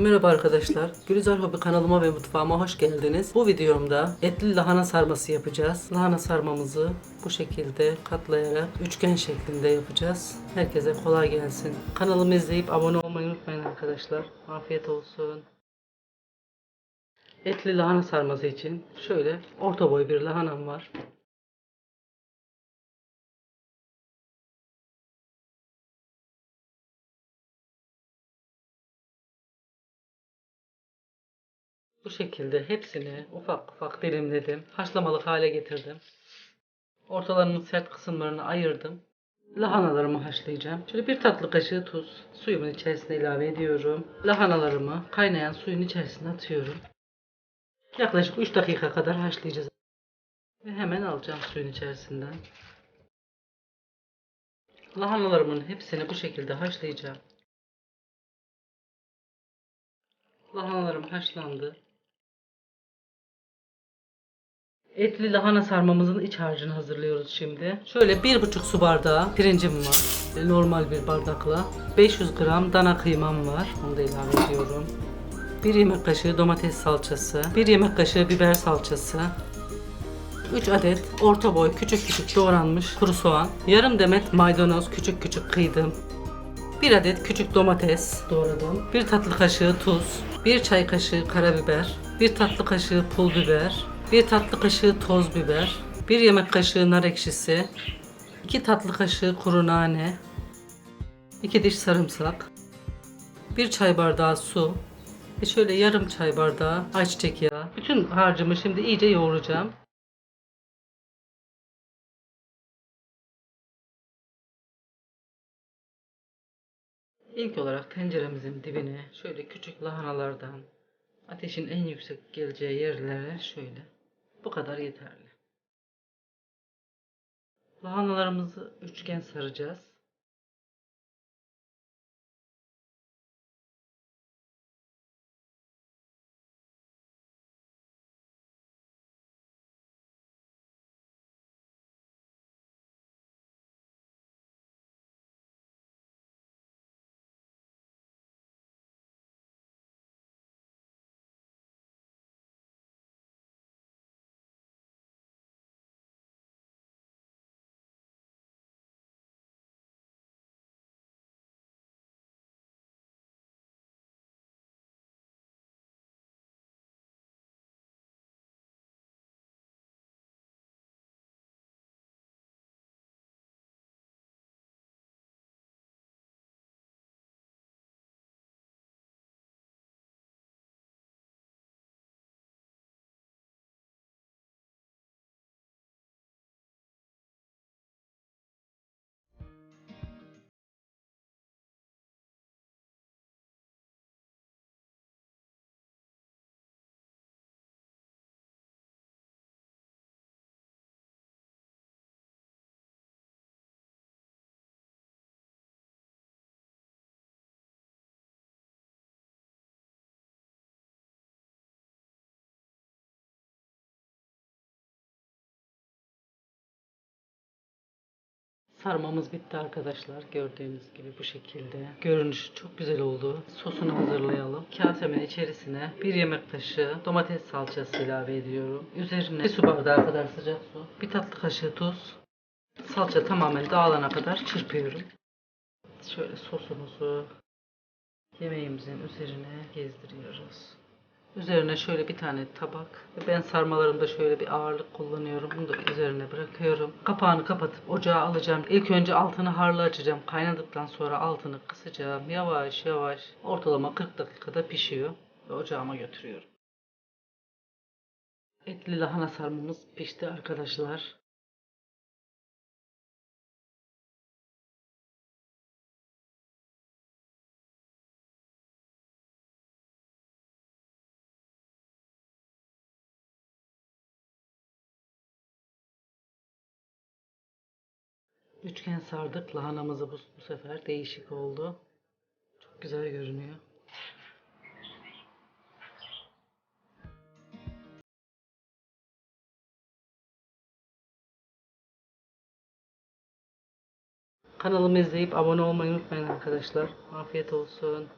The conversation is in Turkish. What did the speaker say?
Merhaba arkadaşlar. Gülizar Hobi kanalıma ve mutfağıma hoş geldiniz. Bu videomda etli lahana sarması yapacağız. Lahana sarmamızı bu şekilde katlayarak üçgen şeklinde yapacağız. Herkese kolay gelsin. Kanalımı izleyip abone olmayı unutmayın arkadaşlar. Afiyet olsun. Etli lahana sarması için şöyle orta boy bir lahanam var. Bu şekilde hepsini ufak ufak dilimledim. Haşlamalık hale getirdim. Ortalarının sert kısımlarını ayırdım. Lahanalarımı haşlayacağım. Şöyle bir tatlı kaşığı tuz suyumun içerisine ilave ediyorum. Lahanalarımı kaynayan suyun içerisine atıyorum. Yaklaşık 3 dakika kadar haşlayacağız. Ve hemen alacağım suyun içerisinden. Lahanalarımın hepsini bu şekilde haşlayacağım. Lahanalarım haşlandı. Etli lahana sarmamızın iç harcını hazırlıyoruz şimdi. Şöyle bir buçuk su bardağı pirincim var. E, Normal bir bardakla. 500 gram dana kıymam var. Onu da ilave ediyorum. 1 yemek kaşığı domates salçası. 1 yemek kaşığı biber salçası. 3 adet orta boy küçük küçük doğranmış kuru soğan. Yarım demet maydanoz küçük küçük kıydım. 1 adet küçük domates doğradım. 1 tatlı kaşığı tuz. 1 çay kaşığı karabiber. 1 tatlı kaşığı pul biber. 1 tatlı kaşığı toz biber. 1 yemek kaşığı nar ekşisi. 2 tatlı kaşığı kuru nane. 2 diş sarımsak. 1 çay bardağı su. Ve şöyle yarım çay bardağı ayçiçek yağı. Bütün harcımı şimdi iyice yoğuracağım. İlk olarak tenceremizin dibine şöyle küçük lahanalardan ateşin en yüksek geleceği yerlere şöyle bu kadar yeterli. Lahanalarımızı üçgen saracağız. Sarmamız bitti arkadaşlar. Gördüğünüz gibi bu şekilde. Görünüşü çok güzel oldu. Sosunu hazırlayalım. Kasemin içerisine bir yemek kaşığı domates salçası ilave ediyorum. Üzerine bir su bardağı kadar sıcak su. Bir tatlı kaşığı tuz. Salça tamamen dağılana kadar çırpıyorum. Şöyle sosumuzu yemeğimizin üzerine gezdiriyoruz. Üzerine şöyle bir tane tabak. Ben sarmalarımda şöyle bir ağırlık kullanıyorum. Bunu da üzerine bırakıyorum. Kapağını kapatıp ocağa alacağım. İlk önce altını harlı açacağım. Kaynadıktan sonra altını kısacağım. Yavaş yavaş ortalama 40 dakikada pişiyor. Ve ocağıma götürüyorum. Etli lahana sarmamız pişti arkadaşlar. Üçgen sardık. Lahanamızı bu, bu sefer değişik oldu. Çok güzel görünüyor. Kanalımı izleyip abone olmayı unutmayın arkadaşlar. Afiyet olsun.